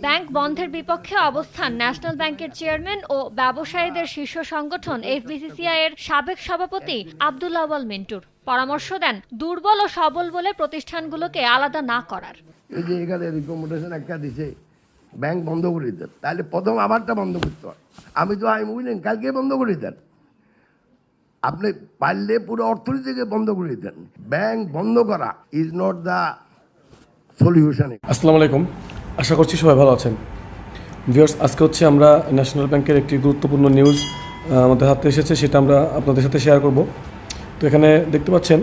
Bank বন্ধের বিপক্ষে অবস্থান। ন্যাশনাল ব্যাংকের চেয়ারম্যান ও ব্যবসায়ীদের শীর্ষ সংগঠন এফবিসিসিআই এর সাবেক সভাপতি আব্দুল আওয়াল মিন্টুর। পরামর্শ দেন দুর্বল ও সবল বলে প্রতিষ্ঠানগুলোকে আলাদা না করার। এই যে এখানে রিকমেন্ডেশন একটা দিছে ব্যাংক বন্ধ করে দেন। তাহলে প্রথম আবারটা বন্ধ করতে হয়। আমি তো আমি বুঝলেন কালকে বন্ধ করে দেন। আপনি পারলে পুরো অর্থনীতিকে বন্ধ করে দেন। ব্যাংক বন্ধ করা ইজ নট দ্য সলিউশন আসসালামু আলাইকুম। আশা করছি সবাই ভালো আছেন। ভিউয়ার্স, আজকে হচ্ছে আমরা ন্যাশনাল ব্যাংকের একটি গুরুত্বপূর্ণ নিউজ আমাদের হাতে এসেছে, সেটা আমরা আপনাদের সাথে শেয়ার করব। তো এখানে দেখতে পাচ্ছেন,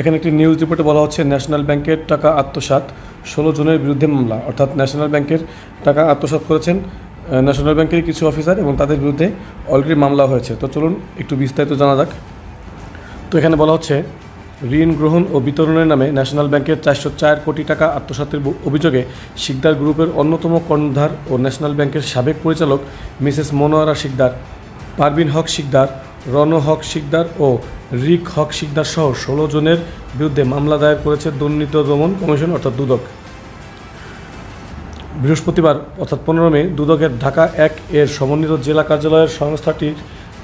এখানে একটি নিউজ রিপোর্টে বলা হচ্ছে, ন্যাশনাল ব্যাংকের টাকা আত্মসাৎ, ষোলো জনের বিরুদ্ধে মামলা। অর্থাৎ ন্যাশনাল ব্যাংকের টাকা আত্মসাৎ করেছেন ন্যাশনাল ব্যাংকের কিছু অফিসার এবং তাদের বিরুদ্ধে অলরেডি মামলা হয়েছে। তো চলুন, একটু বিস্তারিত জানা যাক। তো এখানে বলা হচ্ছে ঋণ গ্রহণ ও বিতরণের নামে ন্যাশনাল ব্যাংকের চারশো চার কোটি টাকা আত্মসাতের অভিযোগে শিকদার গ্রুপের অন্যতম কর্ণধার ও ন্যাশনাল ব্যাংকের সাবেক পরিচালক মিসেস মনোয়ারা শিকদার পারবিন হক শিকদার, রণ হক শিকদার ও রিক হক শিকদার সহ ষোলো জনের বিরুদ্ধে মামলা দায়ের করেছে দুর্নীতি দমন কমিশন, অর্থাৎ দুদক। বৃহস্পতিবার, অর্থাৎ পনেরো মে, দুদকের ঢাকা এক এর সমন্বিত জেলা কার্যালয়ের সংস্থাটির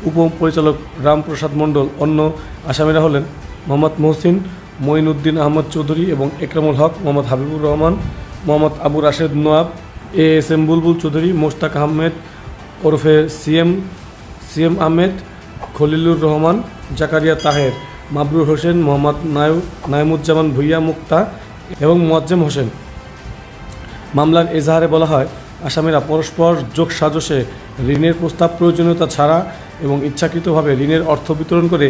উপপরিচালক রামপ্রসাদ মণ্ডল অন্য আসামিরা হলেন মোহাম্মদ মহসিন, মঈনুদ্দিন আহমদ চৌধুরী এবং Ekramul Haque, Mohammad Habibur Rahman, Mohammad Abu Rashed Nowab A S M Bulbul Chowdhury, Mushtaq Ahmed, ওরফে সিএম সিএম আহমেদ, খলিলুর রহমান, জাকারিয়া তাহের, মাবরুর হোসেন, মোহাম্মদ নায়ু, নাইমুজ্জামান ভুইয়া মুক্তা এবং মোয়াজ্জেম হোসেন। মামলার এজাহারে বলা হয় আসামিরা পরস্পর যোগ সাজসে ঋণের প্রস্তাব প্রয়োজনীয়তা ছাড়া এবং ইচ্ছাকৃতভাবে ঋণের অর্থ বিতরণ করে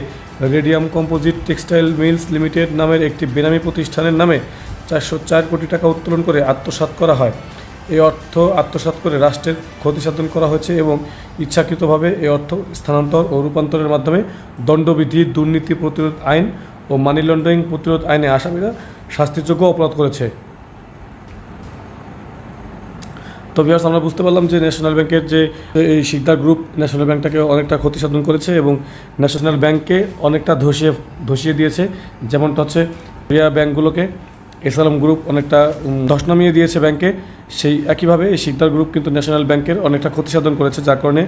radium composite textile mills limited নামের একটি বেনামি প্রতিষ্ঠানের নামে চারশো চার কোটি টাকা উত্তোলন করে আত্মসাৎ করা হয়। এই অর্থ আত্মসাৎ করে রাষ্ট্রের ক্ষতিসাধন করা হয়েছে এবং ইচ্ছাকৃতভাবে এই অর্থ স্থানান্তর ও রূপান্তরের মাধ্যমে দণ্ডবিধি, দুর্নীতি প্রতিরোধ আইন ও মানি লন্ডারিং প্রতিরোধ আইনে আসামিরা শাস্তিযোগ্য অপরাধ করেছে। তো ভিউয়ার্স আমরা বুঝতে পারলাম যে ন্যাশনাল ব্যাংকের যে, এই শিকদার গ্রুপ ন্যাশনাল ব্যাংকটাকে অনেকটা ক্ষতি সাধন করেছে এবং ন্যাশনাল ব্যাংককে অনেকটা ধসিয়ে ধসিয়ে দিয়েছে। যেমনটা হচ্ছে রিয়া ব্যাংকগুলোকে এসআলম গ্রুপ অনেকটা ধস নামিয়ে দিয়েছে ব্যাংকে। সেই একইভাবে এই শিকদার গ্রুপ কিন্তু ন্যাশনাল ব্যাংকের অনেকটা ক্ষতি সাধন করেছে, যার কারণে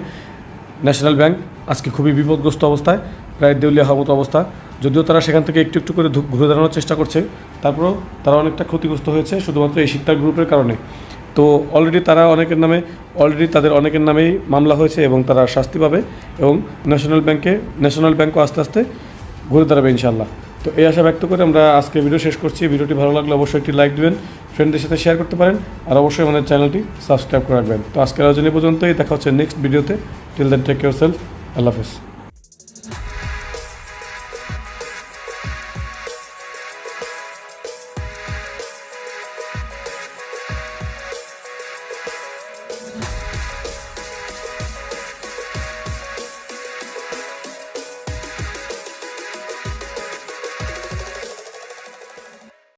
ন্যাশনাল ব্যাংক আজকে খুবই বিপদগ্রস্ত অবস্থায়, প্রায় দেউলিয়া হওয়ার মতো অবস্থা। যদিও তারা সেখান থেকে একটু একটু করে ঘুরে দাঁড়ানোর চেষ্টা করছে, তারপরেও তারা অনেকটা ক্ষতিগ্রস্ত হয়েছে শুধুমাত্র এই শিকদার গ্রুপের কারণে। তো অলরেডি তারা অনেকের নামে অলরেডি তাদের অনেকের নামেই মামলা হয়েছে এবং তারা শাস্তি পাবে এবং ন্যাশনাল ব্যাংকে ন্যাশনাল ব্যাংকও আস্তে আস্তে ঘুরে দাঁড়াবে ইনশাল্লাহ তো এই আশা ব্যক্ত করে আমরা আজকে ভিডিও শেষ করছি। ভিডিওটি ভালো লাগলে অবশ্যই একটি লাইক দিবেন ফ্রেন্ডদের সাথে শেয়ার করতে পারেন আর অবশ্যই আমাদের চ্যানেলটি সাবস্ক্রাইব করে রাখবেন। তো আজকের আয়োজনে পর্যন্তই। দেখা হচ্ছে নেক্সট ভিডিওতে till then take care self আল্লাহ হাফেজ।